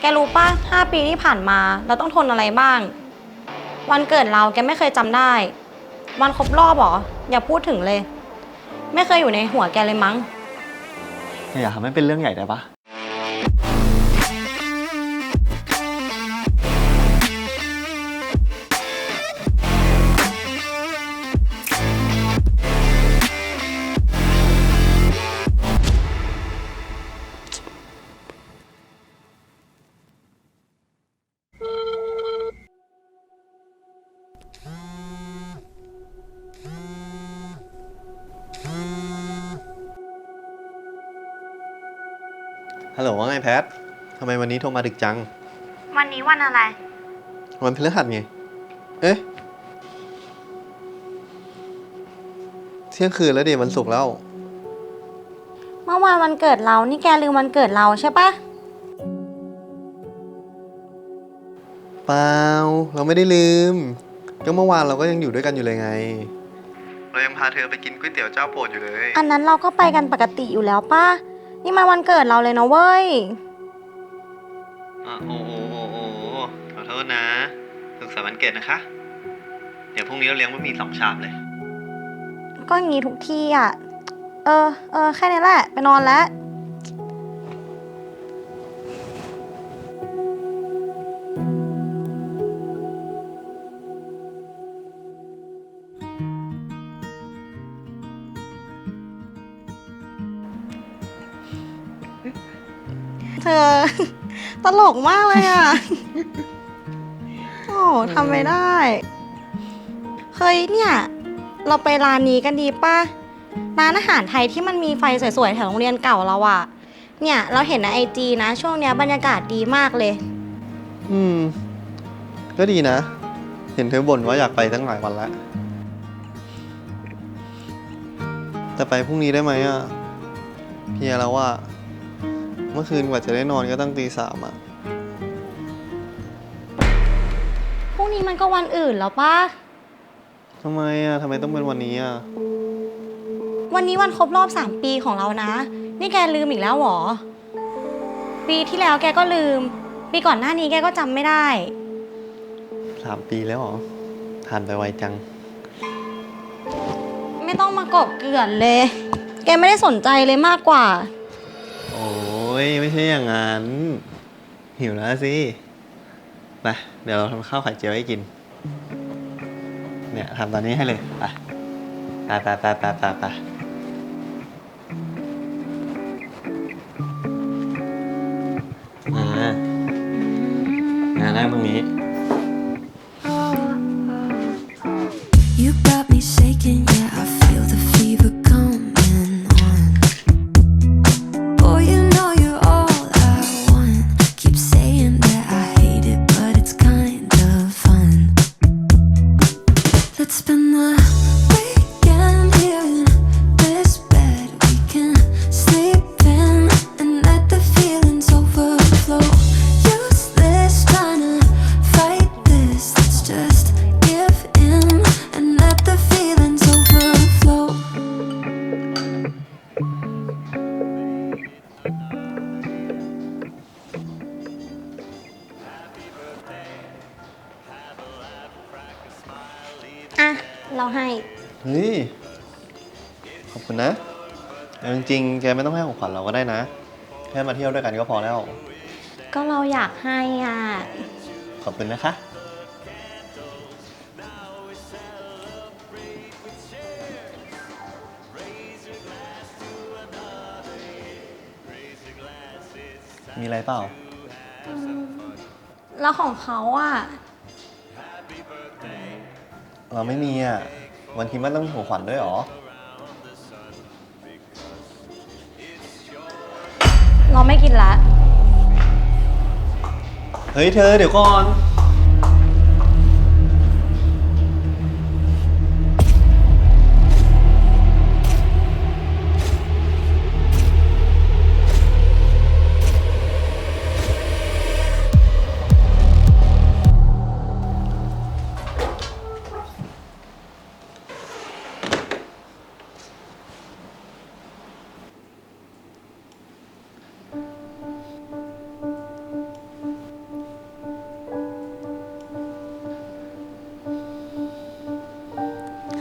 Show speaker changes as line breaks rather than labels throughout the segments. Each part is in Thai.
แกรู้ป่ะห้าปีที่ผ่านมาเราต้องทนอะไรบ้าง วันเกิดเราแกไม่เคยจำได้ วันครบรอบเหรอ อย่าพูดถึงเลย ไม่เคยอยู่ในหัวแกเลยมั้ง
อย่าทำให้เป็นเรื่องใหญ่ได้ปะ
ฮัลโหลว่าไงแพททำไมวันนี้โทรมาดึกจัง
วันนี้วันอะไร
วันพฤหัสไง เอ๊ะ เที่ยงคืนแล้วดิวันศุกร์แล้ว
เมื่อวานวันเกิดเรา นี่แกลืมวันเกิดเราใช่ปะ
เปล่า เราไม่ได้ลืม ก็เมื่อวานเราก็ยังอยู่ด้วยกันอยู่เลยไง เรายังพาเธอไปกินก๋วยเตี๋ยวเจ้าโปรดอยู่เลย
อันนั้นเราก็ไปกันปกติอยู่แล้วป่ะนี่มันวันเกิดเราเลยนะเว้ย
อะโอ้โอ้โอ้โอ้ขอโทษนะสุขสันต์วันเกิดนะคะ เดี๋ยวพรุ่งนี้เราเลี้ยงบะหมี่สองชามเลย
ก็อย่างงี้ทุกที่อะ เออ เออ แค่นี้แหละ ไปนอนแล้ว เธอ ตลกมากเลยอะ โอ้ทำไม่ได้ เฮ้ยเนี่ย เราไปร้านนี้กันดีป่ะ ร้านอาหารไทยที่มันมีไฟสวยๆ แถวโรงเรียนเก่าเราอะเนี่ย เราเห็นในไอจีนะ ช่วงเนี้ยบรรยากาศดีมากเลย
อืม ก็ดีนะ เห็นเธอบ่นว่าอยากไปตั้งหลายวันแล้ว แต่ไปพรุ่งนี้ได้ไหมอะ เพลียแล้วอะ เมื่อคืนกว่าจะได้นอนก็ตั้งตีสามอะ
พรุ่งนี้มันก็วันอื่นแล้วป่ะ
ทำไมอะทำไมต้องเป็นวันนี้อะ
วันนี้วันครบรอบ 3 ปีของเรานะ นี่แกลืมอีกแล้วเหรอ ปีที่แล้วแกก็ลืม ปีก่อนหน้านี้แกก็จำไม่ได้
สามปีแล้วเหรอผ่านไปไวจัง
ไม่ต้องมากบเกลื่อนเลย แกไม่ได้สนใจเลยมากกว่า
โอ้ ยไม่ใช่อย่างนั้น หิวแล้วสิไปเดี๋ยวเราทำข้าวไข่เจียวให้กิน เนี่ยทำตอนนี้ให้เลยไปไปไปไปไปไปไปอ่าอ่านั่งตรงนี้
เราให้
เฮ้ยขอบคุณนะเอาจริงๆแกไม่ต้องให้ของขวัญเราก็ได้นะ แค่มาเที่ยวด้วยกันก็พอแล้ว
ก็เราอยากให้อะ
ขอบคุณนะคะ มีอะไรเปล่า
แล้วของเขาอะ
เราไม่มีอะ วันคริดมันต้องมีของขวัญด้วยเหรอ
เราไม่กินละ
เฮ้ยเธอเดี๋ยวก่อน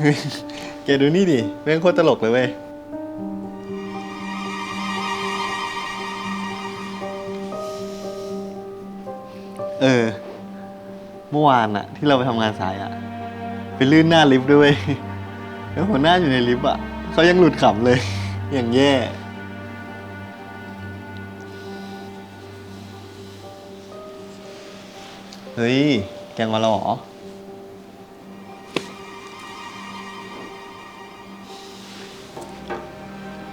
เฮ้ยแกดูนี่ดิแม่งโคตรตลกเลยเว้ย เออ เมื่อวานอะที่เราไปทำงานสายอะไปลื่นหน้าลิฟต์ด้วยเวยแล้วหัวหน้าอยู่ในลิฟต์อะเขายังหลุดขำเลย อย่างแย่ เฮ้ย แกงมาแล้วเหรอ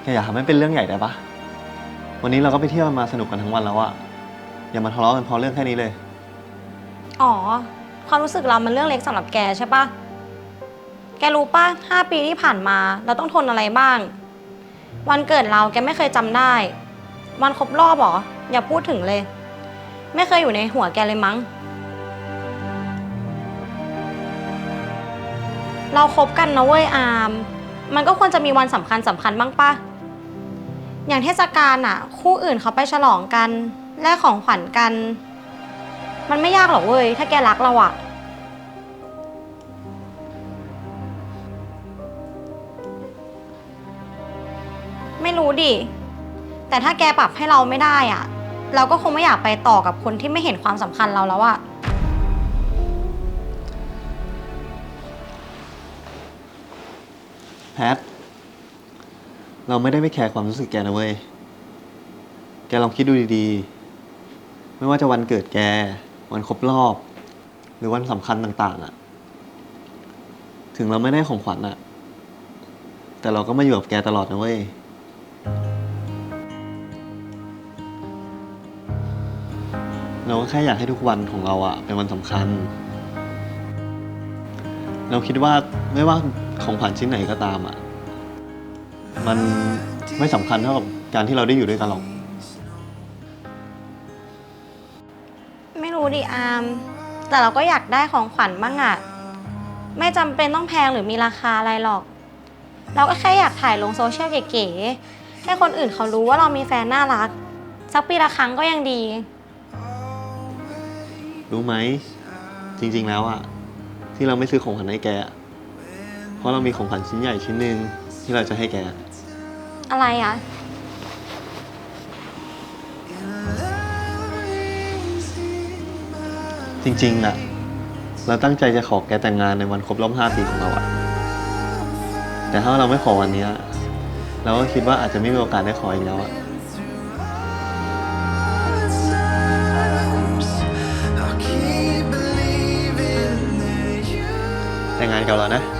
แกอยากทำให้เป็นเรื่องใหญ่ได้ปะวันนี้เราก็ไปเที่ยวมาสนุกกันทั้งวันแล้วอะอย่ามาทะเลาะกันเพราะเรื่องแค่นี้เลย
อ๋อ ความรู้สึกเรามันเรื่องเล็กสำหรับแกใช่ปะแกรู้ปะห้าปีที่ผ่านมา เราต้องทนอะไรบ้าง วันเกิดเราแกไม่เคยจำได้ วันครบรอบหรอ อย่าพูดถึงเลย ไม่เคยอยู่ในหัวแกเลยมั้ง เราคบกันนะเว้ยอามมันก็ควรจะมีวันสำคัญสำคัญบ้างปะ อย่างเทศกาลอะคู่อื่นเขาไปฉลองกันแลกของขวัญกัน มันไม่ยากหรอกเว้ย ถ้าแกรักเราอะไม่รู้ดิ แต่ถ้าแกปรับให้เราไม่ได้อะเราก็คงไม่อยากไปต่อกับคนที่ไม่เห็นความสำคัญเราแล้วอะ
แพท เราไม่ได้ไม่แคร์ความรู้สึกแกนะเว้ย แกลองคิดดูดีๆ ไม่ว่าจะวันเกิดแก วันครบรอบ หรือวันสำคัญต่างๆอะถึงเราไม่ได้ของขวัญอะแต่เราก็มาอยู่กับแกตลอดนะเว้ย เราก็แค่อยากให้ทุกวันของเราอะเป็นวันสำคัญ เราคิดว่าไม่ว่าของขวัญชิ้นไหนก็ตามอะ มันไม่สำคัญเท่ากับการที่เราได้อยู่ด้วยกันหรอก
ไม่รู้ดิอามแต่เราก็อยากได้ของขวัญบ้างอะไม่จำเป็นต้องแพงหรือมีราคาอะไรหรอก เราก็แค่อยากถ่ายลงโซเชียลเก๋ๆให้คนอื่นเขารู้ว่าเรามีแฟนน่ารัก สักปีละครั้งก็ยังดี
รู้ไหม จริงๆแล้วอะที่เราไม่ซื้อของขวัญให้แกอะเพราะเรามีของขวัญชิ้นใหญ่ชิ้นหนึ่งที่เราจะให้แก
อะไรอะ
จริงๆอะเราตั้งใจจะขอแกแต่งงานในวันครบรอบ5ปีของเราอะแต่ถ้าเราไม่ขอวันเนี้ยเราก็คิดว่าอาจจะไม่มีโอกาสได้ขออีกแล้วอะ
แต่งงานกับเรานะ